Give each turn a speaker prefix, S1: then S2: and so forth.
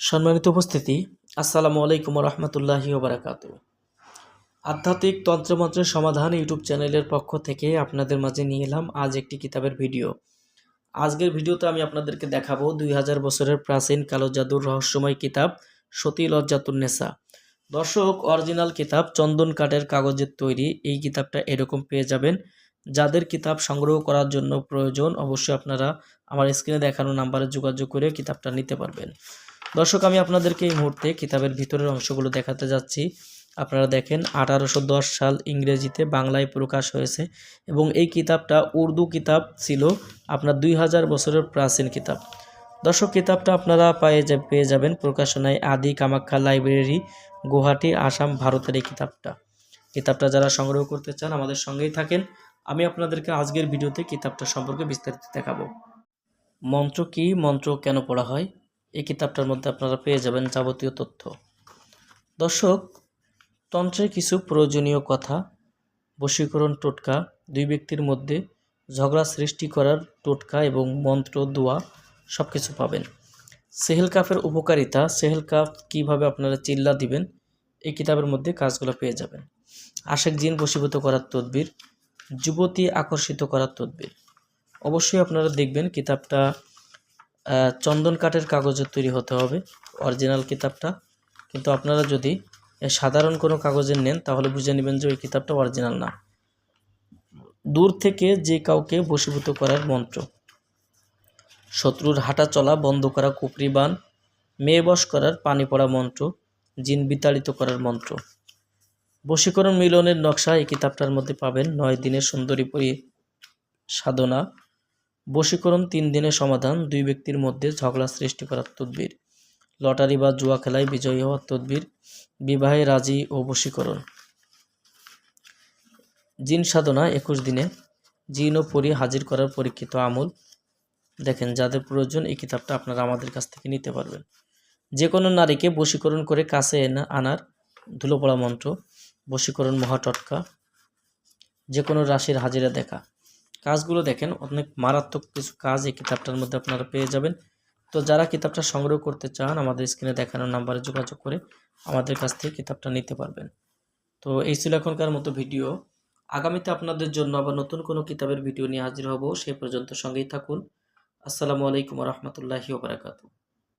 S1: সম্মানিত উপস্থিতি, আসসালামু আলাইকুম রহমতুল্লাহি ওবরাকাত আধ্যাত্মিক তন্ত্রমন্ত্রের সমাধান ইউটিউব চ্যানেলের পক্ষ থেকে আপনাদের মাঝে নিয়ে এলাম আজ একটি কিতাবের ভিডিও। আজকের ভিডিওতে আমি আপনাদেরকে দেখাবো দুই হাজার বছরের প্রাচীন কালো জাদুর রহস্যময় কিতাব সতী লজ্জাতুন্নেসা দর্শক, অরিজিনাল কিতাব, চন্দন কাঠের কাগজের তৈরি, এই কিতাবটা এরকম পেয়ে যাবেন। যাদের কিতাব সংগ্রহ করার জন্য প্রয়োজন, অবশ্যই আপনারা আমার স্ক্রিনে দেখানো নাম্বারে যোগাযোগ করে কিতাবটা নিতে পারবেন। দর্শক, আমি আপনাদেরকে এই মুহূর্তে কিতাবের ভিতরের অংশগুলো দেখাতে যাচ্ছি। আপনারা দেখেন, আঠারোশো দশ সাল ইংরেজিতে বাংলায় প্রকাশ হয়েছে এবং এই কিতাবটা উর্দু কিতাব ছিল আপনার দুই হাজার বছরের প্রাচীন কিতাব। দর্শক, কিতাবটা আপনারা পেয়ে পেয়ে যাবেন প্রকাশনায় আদি কামাখ্যা লাইব্রেরি, গুয়াহাটি, আসাম, ভারতের এই কিতাবটা। কিতাবটা যারা সংগ্রহ করতে চান, আমাদের সঙ্গেই থাকেন। আমি আপনাদেরকে আজকের ভিডিওতে কিতাবটা সম্পর্কে বিস্তারিত দেখাবো। মন্ত্র কি? মন্ত্র কেন পড়া হয়? এই কিতাবটার মধ্যে আপনারা পেয়ে যাবেন যাবতীয় তথ্য। দর্শক, তন্ত্রের কিছু প্রয়োজনীয় কথা, বশীকরণ টোটকা, দুই ব্যক্তির মধ্যে ঝগড়া সৃষ্টি করার টোটকা এবং মন্ত্র, দোয়া সব কিছু পাবেন। সেহেল কাফের উপকারিতা, সেহেল কাফ কীভাবে আপনারা চিল্লা দিবেন, এই কিতাবের মধ্যে কাজগুলো পেয়ে যাবেন। আশেক জিন বশীভূত করার তদবির, যুবতী আকর্ষিত করার তদবির। অবশ্যই আপনারা দেখবেন কিতাবটা চন্দন কাঠের কাগজের তৈরি হতে হবে অরিজিনাল কিতাবটা। কিন্তু আপনারা যদি সাধারণ কোনো কাগজের নেন, তাহলে বুঝে নেবেন যে ওই কিতাবটা অরিজিনাল না। দূর থেকে যে কাউকে বশীভূত করার মন্ত্র। শত্রুর হাঁটা চলা বন্ধ করা কুপরি বান, মেয়ে বশ করার পানি পড়া মন্ত্র, জিন বিতাড়িত করার মন্ত্র। বশীকরণ মিলনের নকশা এই কিতাবটার মধ্যে পাবেন, নয় দিনের সুন্দরী পরি সাধনা বশীকরণ তিন দিনের সমাধান, দুই ব্যক্তির মধ্যে ঝগড়া সৃষ্টি করার তদবির। লটারি বা জুয়া খেলায় বিজয়ী হওয়ার তদবির, বিবাহে রাজি ও বশীকরণ। জিন সাধনা একুশ দিনে। জিন ও পরি হাজির করার পরীক্ষিত আমল। দেখেন, যাদের প্রয়োজন এই কিতাবটা আপনারা আমাদের কাছ থেকে নিতে পারবেন। যে কোনো নারীকে বশীকরণ করে কাছে এনে আনার ধুলোপড়া মন্ত্র, বশীকরণ মহাটটকা যে কোনো রাশির হাজিরা দেখা। কাজগুলো দেখেন, অনেক মারাত্মক কিছু কাজ এই কিতাবটার মধ্যে আপনারা পেয়ে যাবেন। তো যারা কিতাবটা সংগ্রহ করতে চান, আমাদের স্ক্রিনে দেখানো নাম্বারে যোগাযোগ করে আমাদের কাছ থেকে কিতাবটা নিতে পারবেন। তো এই ছিল এখনকার মতো ভিডিও। আগামীতে আপনাদের জন্য আবার নতুন কোনো কিতাবের ভিডিও নিয়ে হাজির হব, সে পর্যন্ত সঙ্গেই থাকুন। আসসালামু আলাইকুম রহমতুল্লাহি ওবরাকাতু